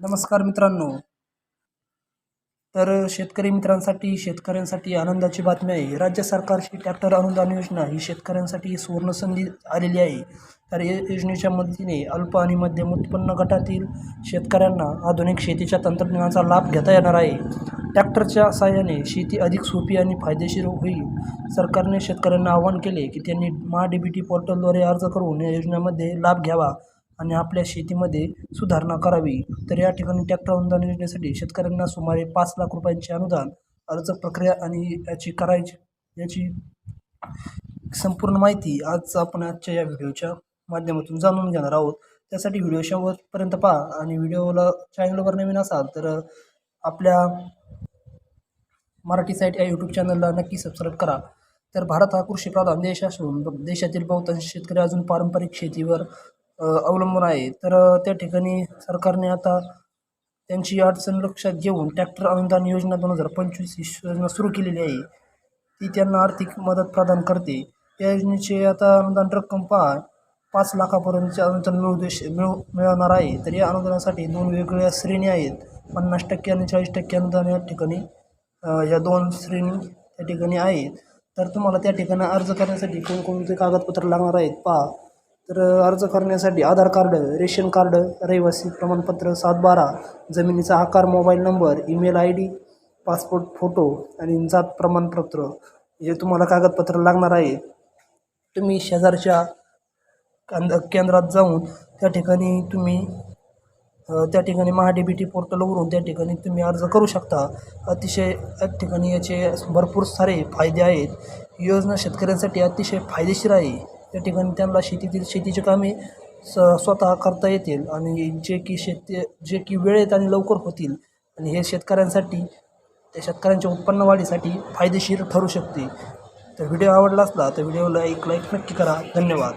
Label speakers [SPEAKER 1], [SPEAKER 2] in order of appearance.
[SPEAKER 1] नमस्कार मित्रांनो. तर शेतकरी मित्रांसाठी शेतकऱ्यांसाठी आनंदाची बातमी आहे. राज्य सरकारची ट्रॅक्टर अनुदान योजना ही शेतकऱ्यांसाठी सुवर्णसंधी आलेली आहे. तर या योजनेच्या मदतीने अल्प आणि मध्यम उत्पन्न गटातील शेतकऱ्यांना आधुनिक शेतीच्या तंत्रज्ञानाचा लाभ घेता येणार आहे. ट्रॅक्टरच्या साहाय्याने शेती अधिक सोपी आणि फायदेशीर होईल. सरकारने शेतकऱ्यांना आवाहन केले की त्यांनी महा डी बी टी पोर्टलद्वारे अर्ज करून या योजनेमध्ये लाभ घ्यावा. आणि आपल्या शेतीमध्ये सुधारणा करावी. तर या ठिकाणी ट्रॅक्टर अनुदान योजनेसाठी शेतकऱ्यांना सुमारे पाच लाख रुपयांचे अनुदान अर्ज प्रक्रिया आणि याची करायची याची संपूर्ण माहिती आज आपण आजच्या या व्हिडिओच्या माध्यमातून जाणून घेणार आहोत. त्यासाठी व्हिडिओ शेवटपर्यंत पहा आणि व्हिडिओला चॅनलवर नवीन असाल तर आपल्या मराठी साईट या यूट्यूब चॅनलला नक्की सबस्क्राईब करा. तर भारत हा कृषीप्रधान देश असून देशातील बहुतांश शेतकरी अजून पारंपरिक शेतीवर अवलंबून आहे. तर त्या ठिकाणी सरकारने आता त्यांची अडचण लक्षात घेऊन ट्रॅक्टर अनुदान योजना दोन हजार पंचवीस ही योजना सुरू केलेली आहे. ती त्यांना आर्थिक मदत प्रदान करते. त्या योजनेचे आता अनुदान रक्कम पहा. पाच लाखापर्यंतचे अनुदान मिळू देश मिळू मिळवणार आहे. तर या अनुदानासाठी दोन वेगवेगळ्या श्रेणी आहेत. पन्नास टक्के आणि चाळीस टक्के अनुदान या ठिकाणी या दोन श्रेणी त्या ठिकाणी आहेत. तर तुम्हाला त्या ठिकाणी अर्ज करण्यासाठी कोणकोणते कागदपत्र लागणार आहेत पहा. तर अर्ज करण्यासाठी आधार कार्ड रेशन कार्ड रहिवासी प्रमाणपत्र सातबारा जमिनीचा आकार mobile number email I D passport photo आणि जात प्रमाणपत्र हे तुम्हाला कागदपत्र लागणार आहे. तुम्ही शेजारच्या कांद केंद्रात जाऊन त्या ठिकाणी तुम्ही त्या ठिकाणी महाडी बी टी पोर्टलवरून त्या ठिकाणी तुम्ही अर्ज करू शकता. अतिशय त्या ठिकाणी याचे भरपूर सारे फायदे आहेत. योजना शेतकऱ्यांसाठी अतिशय फायदेशीर आहे. त्या ठिकाणी त्यांना शेतीतील शेतीची कामे स स्वतः करता येतील आणि जे की शेती जे की वेळेत आणि लवकर होतील आणि हे शेतकऱ्यांसाठी त्या शेतकऱ्यांच्या उत्पन्न वाढीसाठी फायदेशीर ठरू शकते. तर व्हिडिओ आवडला असला तर व्हिडिओला एक लाईक नक्की करा. धन्यवाद.